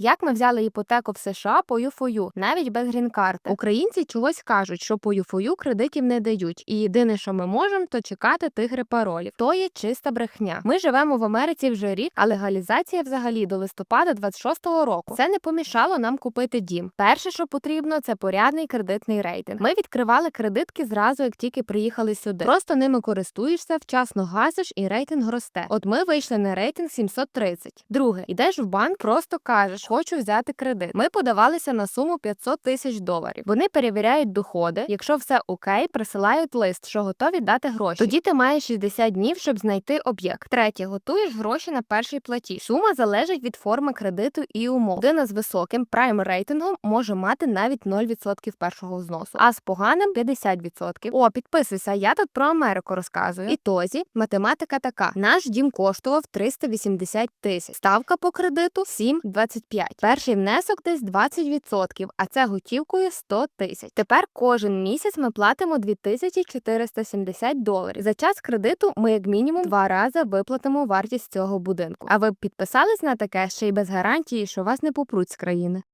Як ми взяли іпотеку в США по ЮФОЮ, навіть без грін-карти. Українці чогось кажуть, що по ЮФОЮ кредитів не дають, і єдине, що ми можемо, то чекати тигри паролів. То є чиста брехня. Ми живемо в Америці вже рік, а легалізація взагалі до листопада 26-го року. Це не помішало нам купити дім. Перше, що потрібно, це порядний кредитний рейтинг. Ми відкривали кредитки зразу, як тільки приїхали сюди. Просто ними користуєшся, вчасно гасиш і рейтинг росте. От ми вийшли на рейтинг 730. Друге, йдеш в банк, просто кажеш, хочу взяти кредит. Ми подавалися на суму 500 тисяч доларів. Вони перевіряють доходи. Якщо все окей, присилають лист, що готові дати гроші. Тоді ти маєш 60 днів, щоб знайти об'єкт. Третє, готуєш гроші на перший платіж. Сума залежить від форми кредиту і умов. Людина з високим прайм рейтингом може мати навіть 0% першого зносу, а з поганим 50%. О, підписуйся, я тут про Америку розказую. І тозі математика така: наш дім коштував 380 тисяч. Ставка по кредиту 7,25. Перший внесок десь 20%, а це готівкою 100 тисяч. Тепер кожен місяць ми платимо 2470 доларів. За час кредиту ми як мінімум два рази виплатимо вартість цього будинку. А ви б підписались на таке ще й без гарантії, що вас не попруть з країни.